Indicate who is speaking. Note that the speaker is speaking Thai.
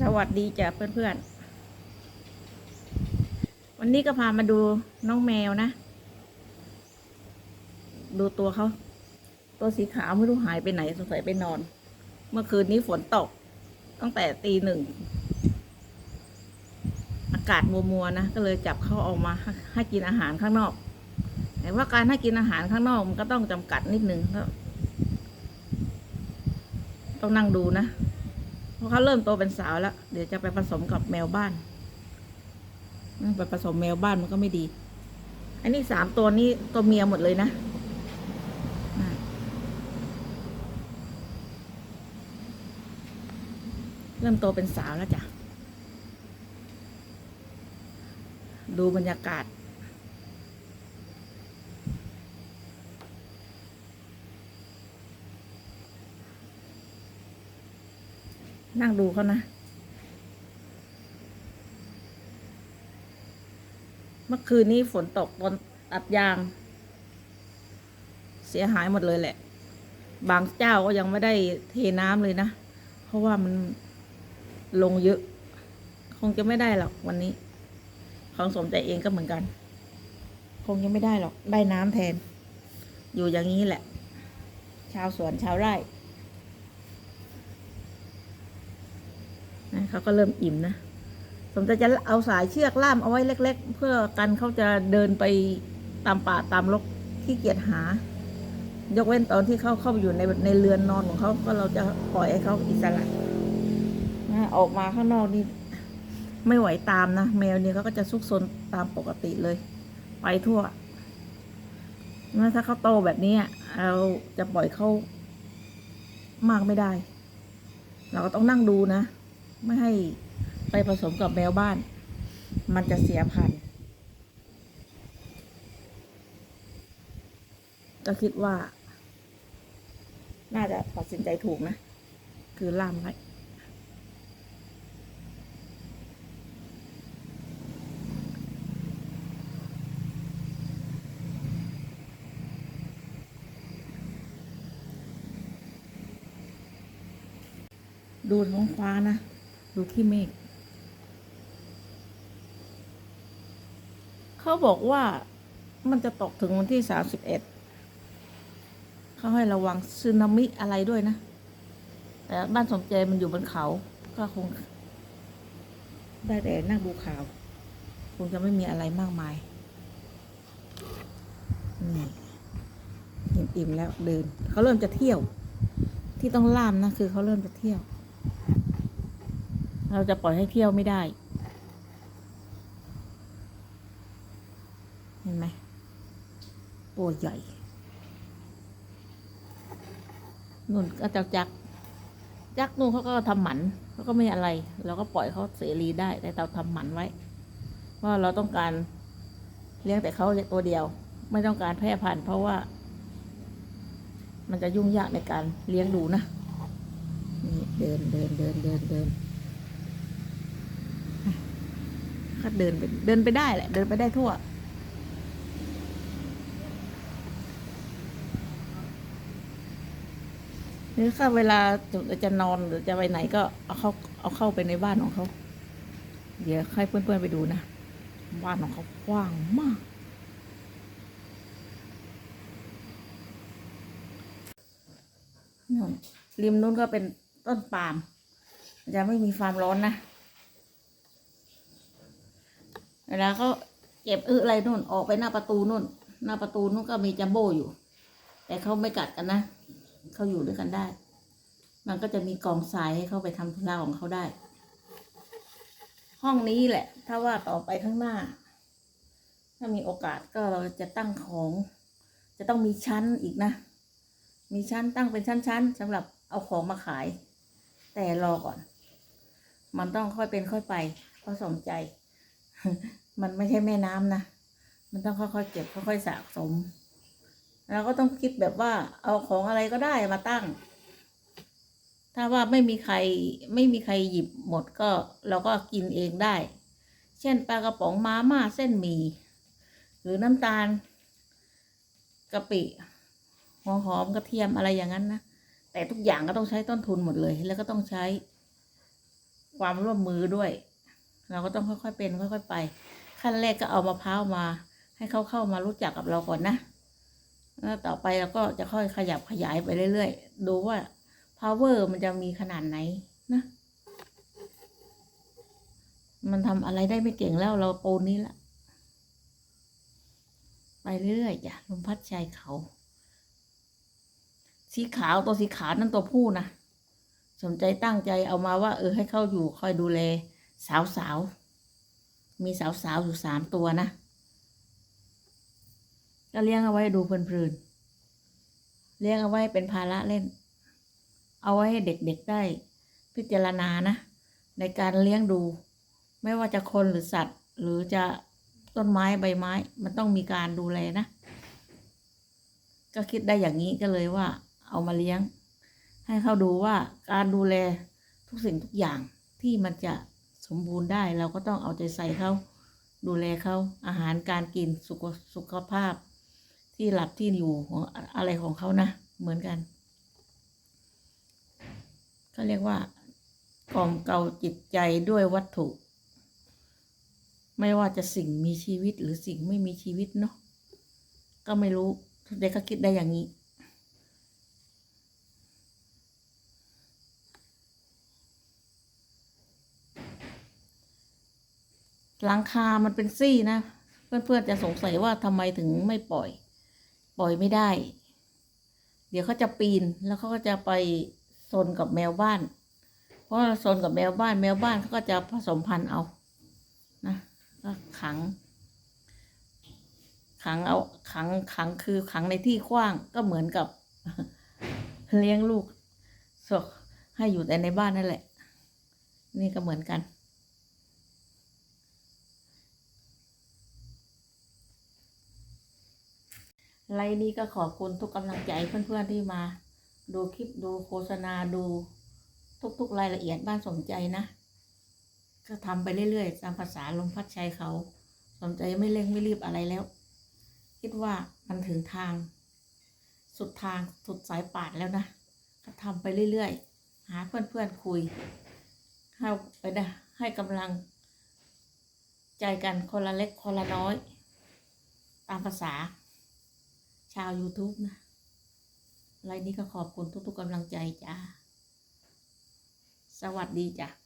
Speaker 1: สวัสดีจ้ะเพื่อนๆ วันนี้ก็พามาดูน้องแมวนะ ดูตัวเขา ตัวสีขาวไม่รู้หายไปไหนสงสัยไปนอน เมื่อคืนนี้ฝนตก ตั้งแต่ตีหนึ่ง อากาศมัวๆนะ ก็เลยจับเขาออกมาให้ให้กินอาหารข้างนอกแต่ว่าการให้กินอาหารข้างนอกมันก็ต้องจำกัดนิดนึงก็ต้องนั่งดูนะ เพราะเขาเริ่มโตเป็นสาวแล้ว เดี๋ยวจะไปผสมกับแมวบ้านไปผสมแมวบ้านมันก็ไม่ดี อันนี้สามตัวนี้ตัวเมียหมดเลยนะเริ่มโตเป็นสาวแล้วจ้ะ ดูบรรยากาศ นั่งดูเขานะ เมื่อคืนนี้ฝนตกตอนตัดยาง เสียหายหมดเลยแหละ บางเจ้าก็ยังไม่ได้เทน้ำเลยนะ เพราะว่ามันลงเยอะ คงจะไม่ได้หรอกวันนี้ ของสมใจเองก็เหมือนกัน คงยังไม่ได้หรอก ได้น้ำแทน อยู่อย่างนี้แหละ ชาวสวนชาวไร่ นะเขาก็เริ่มอิ่มนะสมใจจะเอาสายเชือกล่ามเอาไว้เล็ก ๆ เพื่อกันเขาจะเดินไปตามป่าตามรกขี้เกียจหา ยกเว้นตอนที่เขาเข้าไปอยู่ในในเรือนนอนของเขาก็เราจะปล่อยให้เขาอิสระนะออกมาข้างนอกนี่ไม่ไหวตามนะแมวเนี่ยเขาก็จะซุกซนตามปกติเลย ไปทั่วนะถ้าเขาโตแบบนี้เราจะปล่อยเขามากไม่ได้ เราก็ต้องนั่งดูนะ ไม่ให้ไปผสมกับแมวบ้าน มันจะเสียพันธุ์ก็คิดว่า น่าจะตัดสินใจถูกนะ คือล่ามไว้ดูท้องฟ้านะ ดูขี้เมฆเขาบอกว่ามันจะตกถึงวันที่สามสิบเอ็ดเขาให้ระวังสึนามิอะไรด้วยนะ แต่บ้านสมเจมันอยู่บนเขา ก็คง ได้แต่นั่งดูข่าว คงจะไม่มีอะไรมากมายนี่อิ่มๆแล้วเดิน เขาเริ่มจะเที่ยว ที่ต้องล่ามนะคือเขาเริ่มจะเที่ยว เราจะปล่อยให้เที่ยวไม่ได้ เห็นไหมตัวใหญ่นุ่นก็จะจัก จักนู่นเขาก็ทำหมันเขาก็ไม่อะไร เราก็ปล่อยเขาเสรีได้ แต่เราทำหมันไว้ ว่าเราต้องการเลี้ยงแต่เขาตัวเดียว ไม่ต้องการแพร่พันธุ์เพราะว่า มันจะยุ่งยากในการเลี้ยงดูนะนี่เดินเดินเดินเดินเดิน ก็เดินไปเดินไปได้แหละ เดินไปได้ทั่ว หรือถ้าเวลาจะนอนหรือจะไปไหนก็เอาเข้าเอาเข้าไปในบ้านของเขา เดี๋ยวให้เพื่อนๆไปดูนะ บ้านของเขากว้างมากนู่ริมนู้นก็เป็นต้นปาล์มจะไม่มีความร้อนนะ เวลาเขาเก็บอึอะไรนู่น ออกไปหน้าประตูนู่น หน้าประตูนู่นก็มีจัมโบ้อยู่ แต่เขาไม่กัดกันนะเขาอยู่ด้วยกันได้ มันก็จะมีกองทรายให้เขาไปทำธุระของเขาได้ ห้องนี้แหละ ถ้าว่าต่อไปข้างหน้า ถ้ามีโอกาสก็เราจะตั้งของ จะต้องมีชั้นอีกนะ มีชั้นตั้งเป็นชั้นๆสำหรับเอาของมาขาย แต่รอก่อน มันต้องค่อยเป็นค่อยไปเพราะสมใจ มันไม่ใช่แม่น้ำนะ มันต้องค่อยๆเก็บค่อยๆสะสม เราก็ต้องคิดแบบว่า เอาของอะไรก็ได้มาตั้ง ถ้าว่าไม่มีใครไม่มีใครหยิบหมดก็เราก็กินเองได้ เช่นปลากระป๋องมาม่าเส้นหมี่หรือน้ำตาลกะปิหัวหอมกระเทียมอะไรอย่างนั้นนะ แต่ทุกอย่างก็ต้องใช้ต้นทุนหมดเลย แล้วก็ต้องใช้ความร่วมมือด้วย เราก็ต้องค่อยๆเป็น ค่อย ๆ ไป ขั้นแรกก็เอามะพร้าวมา ให้เขาเข้ามารู้จักกับเราก่อนนะแล้วต่อไปเราก็จะค่อยขยับขยายไปเรื่อยๆ ดูว่า power มันจะมีขนาดไหนนะ มันทำอะไรได้ไม่เก่งแล้วเราปรนี้ละ ไปเรื่อยๆจ้ะลมพัดชายเขา สีขาวตัวสีขาวนั่นตัวผู้นะ สนใจตั้งใจเอามาว่า เออให้เข้าอยู่คอยดูแล สาวๆ มีสาวสาวๆอยู่สามตัวนะ ก็เลี้ยงเอาไว้ดูเพลินๆ เลี้ยงเอาไว้เป็นภาระเล่น เอาไว้ให้เด็กๆได้ พิจารณานะ ในการเลี้ยงดู ไม่ว่าจะคนหรือสัตว์ หรือจะต้นไม้ใบไม้ มันต้องมีการดูแลนะ ก็คิดได้อย่างนี้ก็เลยว่า เอามาเลี้ยง ให้เขาดูว่าการดูแลทุกสิ่งทุกอย่างที่มันจะ สมบูรณ์ได้เราก็ต้องเอาใจใส่เขาดูแลเขาอาหารการกินสุขสุขภาพ ที่หลับที่อยู่ของอะไรของเขานะ เหมือนกันก็เรียกว่ากล่อมเกลาจิตใจด้วยวัตถุ ไม่ว่าจะสิ่งมีชีวิตหรือสิ่งไม่มีชีวิตเนาะก็ไม่รู้เด็กก็คิดได้อย่างนี้ หลังคามันเป็นซี่นะ เพื่อนๆจะสงสัยว่าทำไมถึงไม่ปล่อย ปล่อยไม่ได้ เดี๋ยวเขาจะปีนแล้วเขาก็จะไปซนกับแมวบ้าน เพราะว่าซนกับแมวบ้านแมวบ้านเขาก็จะผสมพันธุ์เอานะก็ขัง ขังเอาขังขังคือขังในที่กว้างก็เหมือนกับเลี้ยงลูกสกให้อยู่แต่ในบ้านนั่นแหละ นี่ก็เหมือนกัน ไลน์นี้ก็ขอบคุณทุกกำลังใจเพื่อนๆที่มา ดูคลิปดูโฆษณาดู ทุกๆรายละเอียดบ้านสนใจนะ ก็ทำไปเรื่อยๆตามภาษาลมพัดชัยเขาสนใจไม่เร่งไม่รีบอะไรแล้ว คิดว่ามันถึงทาง สุดทางสุดสายป่านแล้วนะก็ทำไปเรื่อยๆ หาเพื่อนๆคุยให้ไปได้ให้กำลัง ใจกันคนละเล็กคนละน้อย ตามภาษา ชาว YouTube นะไลน์นี้ก็ขอบคุณทุกๆกำลังใจจ้า สวัสดีจ้ะ